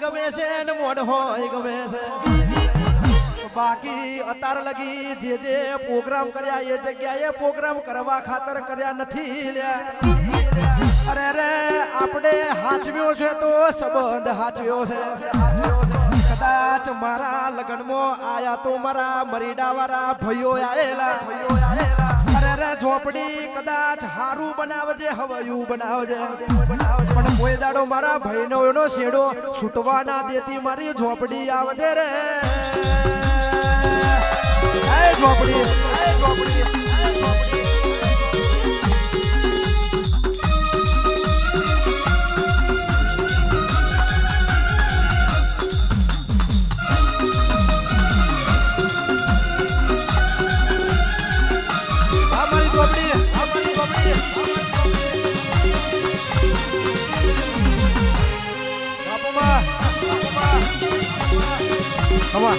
ગમે છે ને બાકી અત્યાર લગી જે જે પ્રોગ્રામ કર્યા, એ જગ્યાએ પ્રોગ્રામ કરવા ખાતર કર્યા નથી અરે આપણે હાચવ્યો છે તો સંબંધ હાચવ્યો છે. કદાચ મારા લગ્નમાં આયા તો મારા મરીડા વાળા ભાઈઓ આયેલા. અરે રે ઝોપડી કદાચ હારું બનાવજે, હવયું બનાવજે. પણ કોઈ દાડો મારા ભાઈનો એનો શેડો છૂટવા ના દેતી મારી ઝોપડી આવજે રે. ઝોપડી ઝોપડી. Come on.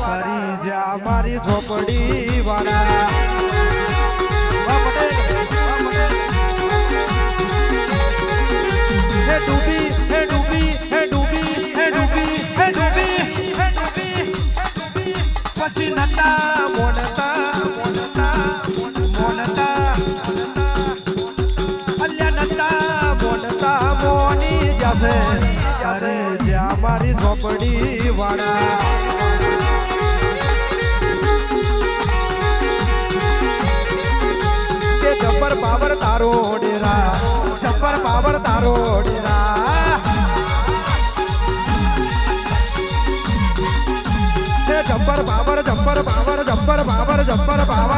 ફરી જા મારી ઝોપડી વાડા ઝોપડી વાળા જબ્બર પાવર તારો ડેરા જબ્બર પાવર તારો ડેરા એ જબ્બર પાવર જબ્બર પાવર જબ્બર પાવર જબ્બર પાવર.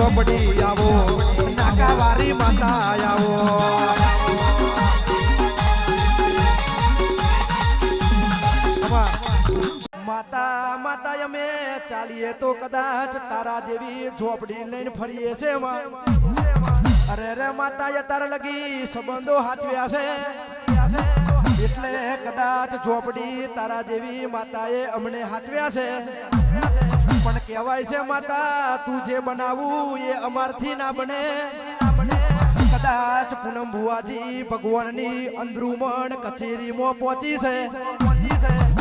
ઝોપડી આવો. નાકા વારી માતા આવો. માતા માતા, અમે ચાલીએ તો કદાચ તારા જેવી ઝોપડી લઈને ફરીએ છે. અરે રે માતા તારા લગી સંબંધો હાચવ્યા છે. એટલે કદાચ ઝોપડી તારા જેવી માતાએ અમને હાચવ્યા છે. કહેવાય છે માતા, તું જે બનાવું એ અમારથી ના બને. કદાચ પૂનમ ભુવાજી ભગવાનની અંદરુમણ કચેરીમાં પહોંચી છે.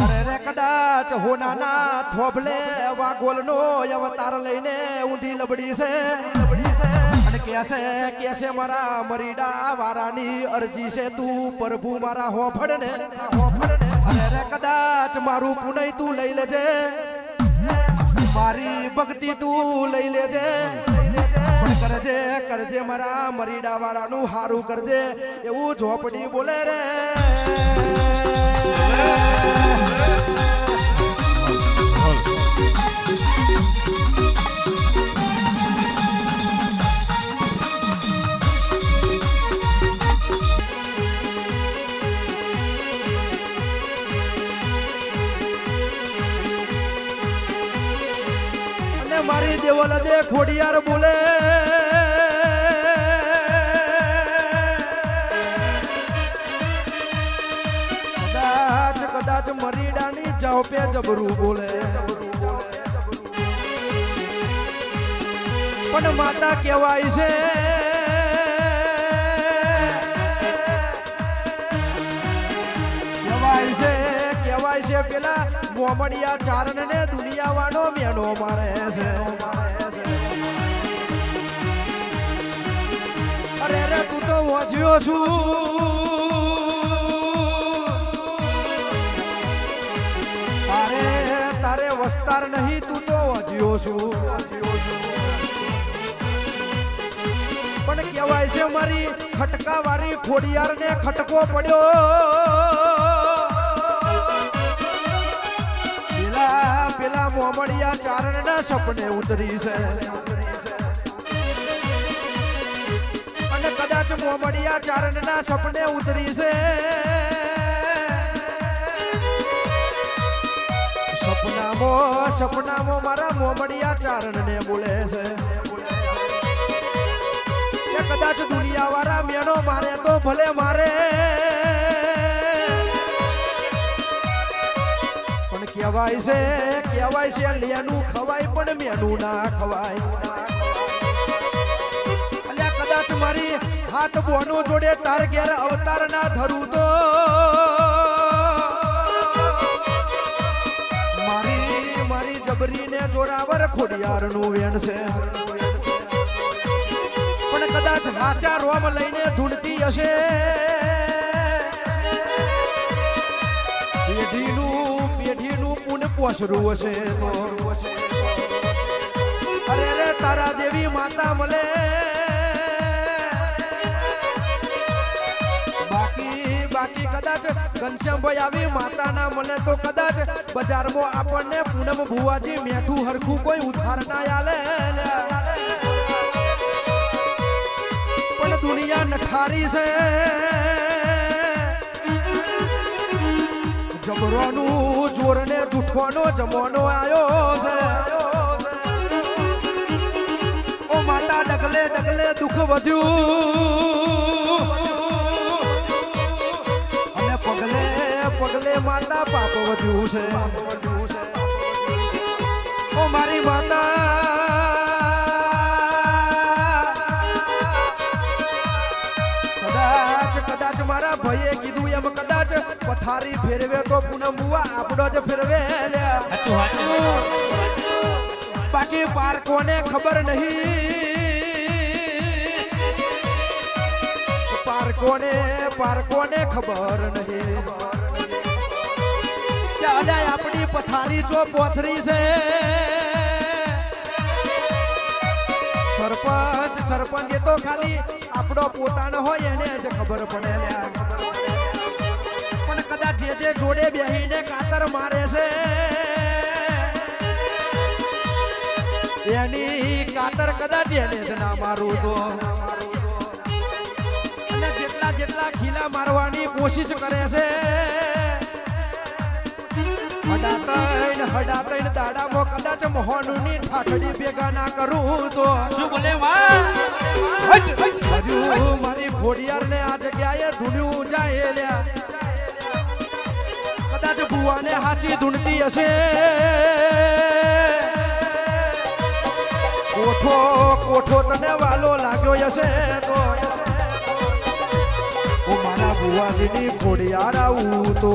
અરે કદાચ હોનાના થોભલે વાગોલનો અવતાર લઈને ઊંધી લબડી છે. અને કે છે કે છે, મારા મરીડા વારાની અરજી છે તું, પ્રભુ મારા હોફળ ને અરે કદાચ મારું પુનઈ તું લઈ લેજે. મારી ભક્તિ તું લઈ લેજે. કરજે કરજે મારા મરીડા વાળાનું હારું કરજે. એવું ઝોપડી બોલે રે. મારી દેવલ દે ખોડિયાર બોલે. કદાચ કદાચ મરીડાની જાઓ પે જબરું બોલે. પણ માતા કહેવાય છે છે પેલા મોમડિયા ચારણ ને દુનિયા વાળો મેળો મારે છે. અરે રે, તું તો વાંચ્યો છું. તારે તારે વસ્તાર નહીં, તું તો વાંચ્યો છું. પણ કહેવાય છે મારી ખટકા વાળી ખોડિયાર ને ખટકો પડ્યો. કોમડિયા ચારણના સપને ઉતરી છે. અને કદાચ મોમડિયા ચારણના સપને ઉતરી છે. સપનામો સપનામો મારા મોમડિયા ચારણને બોલે છે. કદાચ દુનિયા વાળા મેળો મારે તો ભલે મારે. કહેવાય છે કહેવાય છે લેનું ખવાય પણ મેનું ના ખવાય. અલ્યા કદાચ મારી હાથ બોનો જોડે તાર ઘેર અવતાર ના ધરું તો. મારી મારી જબરીને જોરાવર ખોડિયારનું વેણ છે. પણ કદાચ હાચા રોમ લઈને ધૂણતી હશે. પુન પોસરું હશે. અરે રે તારા દેવી માતા મળે. બાકી કદાચ ઘનશ્યામભાઈ આવી માતા ના તો કદાચ બજારમાં આપણને પૂનમ મેઠું હરખું કોઈ ઉધાર ના આલે. પણ દુનિયા નઠારી છે. જબરોનું જોરને જૂઠવાનો જમવાનો આવ્યો છે. ઓ માતા ડગલે ડગલે દુઃખ વધ્યું. અને પગલે પગલે માતા પાપ વધ્યું છે. ઓ મારી પથારી ફેરવે તો પૂનમ બુવા આપડો જ ફેરવે બાકી પારકોને ખબર નહીં? પારકોને પારકોને ખબર નહીં? ચાલે આપણી પથારી જો પોથરી છે. સરપંચ સરપંચ એ તો ખાલી આપણો પોતાનો હોય એને જ ખબર પડે જે જોડે બેહીને કાતર મારે છે એની કાતર કદાચ એને જ ના મારું તો. અને જેટલા જેટલા ખીલા મારવાની કોશિશ કરે છે હડાતૈન હડાતૈન દાડામાં કદાચ મોહનની ઠાઠડી ભેગા ના કરું તો. શું બોલે મારી ઘોડિયારને આ જગ્યાએ ધૂણ્યું જાય લ્યા. કદાચ ભુવાને હાચી ધૂણતી હશે. કોઠો કોઠો તને વાલો લાગ્યો હશે તો મારા ભુવાજીની ઘોડિયાર આવું તો.